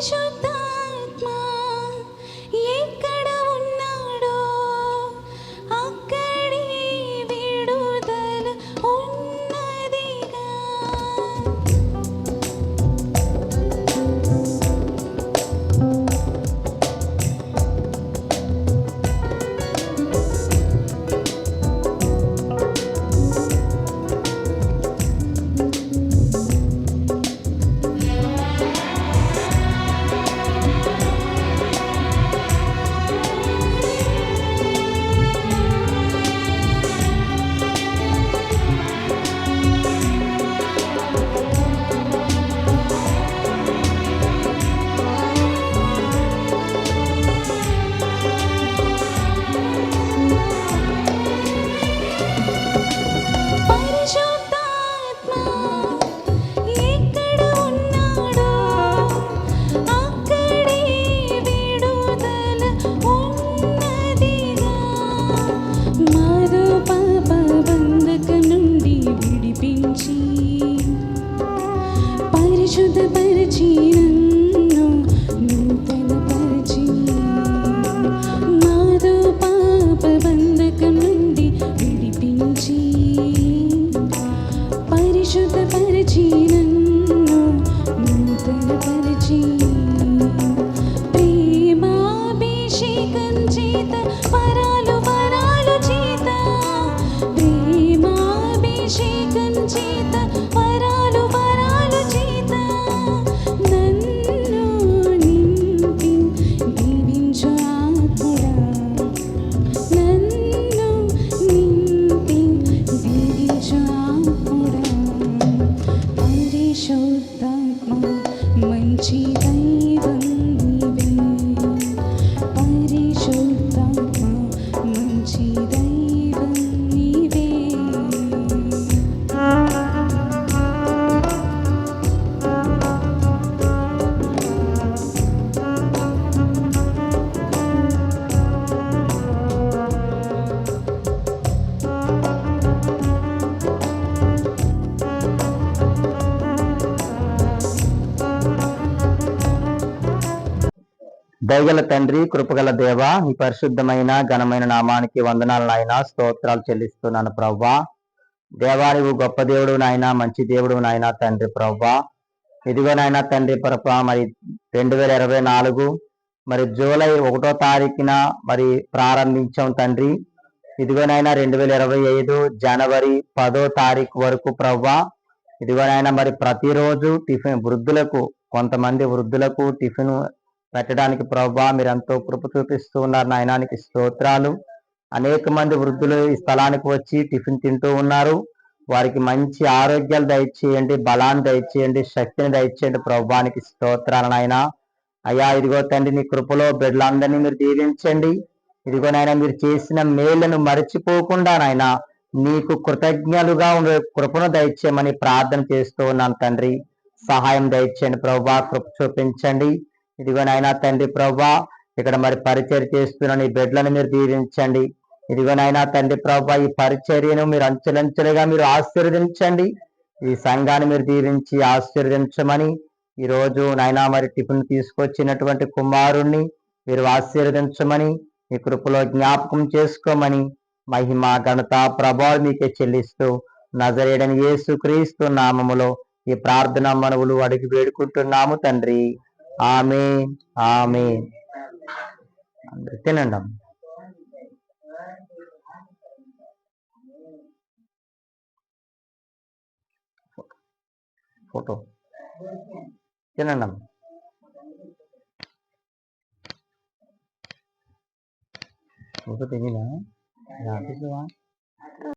সন্তান। మంచి దైవం దయగల తండ్రి కృపగల దేవ ఈ పరిశుద్ధమైన ఘనమైన నామానికి వందనాలు నాయన స్తోత్రాలు చెల్లిస్తున్నాను ప్రవ్వా. దేవా నువ్వు గొప్ప దేవుడు నాయన మంచి దేవుడు నాయన తండ్రి ప్రవ్వా. ఇదిగో నాయన తండ్రి పరప మరి రెండు వేల ఇరవై నాలుగు మరి జూలై ఒకటో తారీఖున మరి ప్రారంభించాం తండ్రి. ఇదిగోనైనా రెండు వేల ఇరవై ఐదు జనవరి పదో తారీఖు వరకు ప్రవ్వా. ఇదిగోనైనా మరి ప్రతిరోజు టిఫిన్ వృద్ధులకు కొంతమంది వృద్ధులకు టిఫిన్ పెట్టడానికి ప్రభా మీరు ఎంతో కృప చూపిస్తూ ఉన్నారు నాయనానికి స్తోత్రాలు. అనేక మంది వృద్ధులు ఈ స్థలానికి వచ్చి టిఫిన్ తింటూ ఉన్నారు. వారికి మంచి ఆరోగ్యాలు దయచేయండి బలాన్ని దయచేయండి శక్తిని దయచేయండి. ప్రభానికి స్తోత్రాలు నాయన. అయ్యా ఇదిగో తండ్రి నీ కృపలో బిడ్డలందరినీ మీరు దీవించండి. ఇదిగో నాయన మీరు చేసిన మేళ్ళను మరచిపోకుండా నాయన నీకు కృతజ్ఞలుగా ఉండే కృపను దయచేయమని ప్రార్థన చేస్తూ ఉన్నాను తండ్రి. సహాయం దయచేయండి ప్రభా కృప చూపించండి. ఇదిగో నాయనా తండ్రి ప్రభా ఇక్కడ మరి పరిచర్ చేస్తున్న నీ బిడ్డలను మీరు దీవించండి. ఇదిగో నాయనా తండ్రి ప్రభా ఈ పరిచర్యను మీరు అంచెలంచెలుగా మీరు ఆశీర్వదించండి. ఈ సంఘాన్ని మీరు దీవించి ఆశీర్వదించమని ఈ రోజు మరి టిఫిన్ తీసుకొచ్చినటువంటి కుమారుణ్ణి మీరు ఆశీర్వదించమని మీ కృపలో జ్ఞాపకం చేసుకోమని మహిమ ఘనత ప్రభావం మీకే చెల్లిస్తూ నజరేడని యేసు క్రీస్తు నామములో ఈ ప్రార్థన మనవులు అడిగి వేడుకుంటున్నాము తండ్రి. ఆమె ఆమె అందరూ తినండి అమ్మ. ఫోటో తినండి అమ్మ. ఫోటో తినినా ఆఫీస్లో